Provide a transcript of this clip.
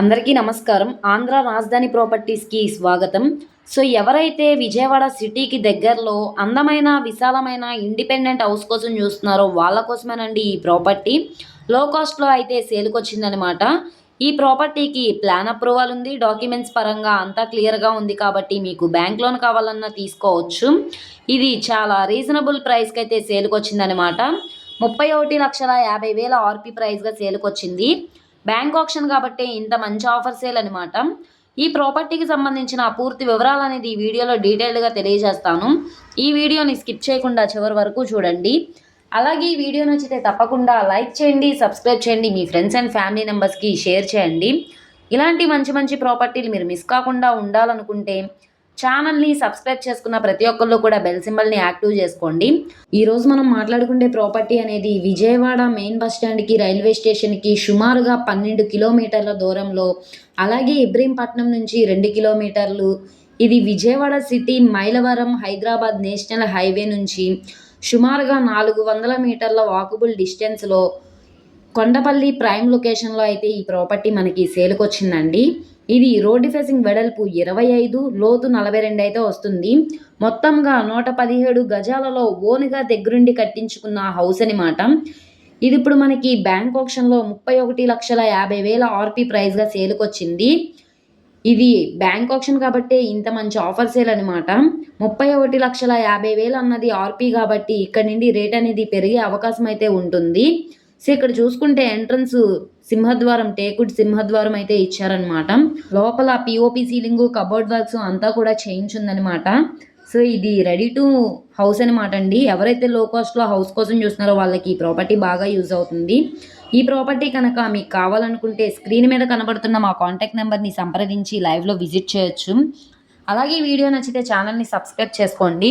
అందరికీ నమస్కారం. ఆంధ్ర రాజధాని ప్రాపర్టీస్కి స్వాగతం. సో ఎవరైతే విజయవాడ సిటీకి దగ్గరలో అందమైన విశాలమైన ఇండిపెండెంట్ హౌస్ కోసం చూస్తున్నారో వాళ్ళ కోసమేనండి ఈ ప్రాపర్టీ. లో కాస్ట్లో అయితే సేల్కి వచ్చిందనమాట ఈ ప్రాపర్టీకి ప్లాన్ అప్రూవల్ ఉంది. డాక్యుమెంట్స్ పరంగా అంతా క్లియర్గా ఉంది కాబట్టి మీకు బ్యాంక్ లోన్ కావాలన్నా తీసుకోవచ్చు. ఇది చాలా రీజనబుల్ ప్రైస్కి అయితే సేల్కి వచ్చిందనమాట ముప్పై ఒకటి లక్షల యాభై వేల ఆర్పీ ప్రైస్గా సేల్కి వచ్చింది బ్యాంక్ ఆప్షన్ కాబట్టి ఇంత మంచి ఆఫర్ సేల్ అనమాట ఈ ప్రాపర్టీకి సంబంధించిన పూర్తి వివరాలు అనేది ఈ వీడియోలో డీటెయిల్డ్గా తెలియజేస్తాను. ఈ వీడియోని స్కిప్ చేయకుండా చివరి వరకు చూడండి. అలాగే ఈ వీడియో నచ్చితే తప్పకుండా లైక్ చేయండి సబ్స్క్రైబ్ చేయండి మీ ఫ్రెండ్స్ అండ్ ఫ్యామిలీ మెంబర్స్కి షేర్ చేయండి. ఇలాంటి మంచి మంచి ప్రాపర్టీలు మీరు మిస్ కాకుండా ఉండాలనుకుంటే ఛానల్ని సబ్స్క్రైబ్ చేసుకున్న ప్రతి ఒక్కళ్ళు కూడా బెల్ సింబల్ని యాక్టివ్ చేసుకోండి. ఈరోజు మనం మాట్లాడుకునే ప్రాపర్టీ అనేది విజయవాడ మెయిన్ బస్ స్టాండ్కి రైల్వే స్టేషన్కి సుమారుగా పన్నెండు కిలోమీటర్ల దూరంలో అలాగే ఇబ్రహీంపట్నం నుంచి రెండు కిలోమీటర్లు. ఇది Vijayawada city Mylavaram Hyderabad national highway నుంచి సుమారుగా నాలుగు వందల మీటర్ల వాకబుల్ డిస్టెన్స్లో కొండపల్లి ప్రైమ్ లొకేషన్లో అయితే ఈ ప్రాపర్టీ మనకి సేల్కి వచ్చిందండి ఇది రోడ్డు ఫేసింగ్ వెడల్పు ఇరవై ఐదు లోతు నలభై రెండు అయితే వస్తుంది. మొత్తంగా నూట పదిహేడు గజాలలో ఓనుగా దగ్గరుండి కట్టించుకున్న హౌస్ అనమాట ఇది ఇప్పుడు మనకి బ్యాంక్ ఆప్షన్లో ముప్పై ఒకటి లక్షల యాభై వేల ఆర్పి ప్రైస్గా సేల్కి వచ్చింది ఇది బ్యాంక్ ఆప్షన్ కాబట్టి ఇంత మంచి ఆఫర్ సేల్ అనమాట ముప్పై ఒకటి లక్షల యాభై వేలు అన్నది ఆర్పి కాబట్టి ఇక్కడ నుండి రేట్ అనేది పెరిగే అవకాశం అయితే ఉంటుంది. సో ఇక్కడ చూసుకుంటే ఎంట్రన్స్ సింహద్వారం టేకుడ్ సింహద్వారం అయితే ఇచ్చారనమాట లోపల పిఓపి సీలింగ్ కబోర్డ్ వర్క్స్ అంతా కూడా చేయించుందనమాట సో ఇది రెడీ టు హౌస్ అనమాట అండి. ఎవరైతే లో కాస్ట్లో హౌస్ కోసం చూస్తున్నారో వాళ్ళకి ఈ ప్రాపర్టీ బాగా యూజ్ అవుతుంది. ఈ ప్రాపర్టీ కనుక మీకు కావాలనుకుంటే స్క్రీన్ మీద కనబడుతున్న మా కాంటాక్ట్ నెంబర్ని సంప్రదించి లైవ్లో విజిట్ చేయొచ్చు. అలాగే ఈ వీడియో నచ్చితే ఛానల్ని సబ్స్క్రైబ్ చేసుకోండి.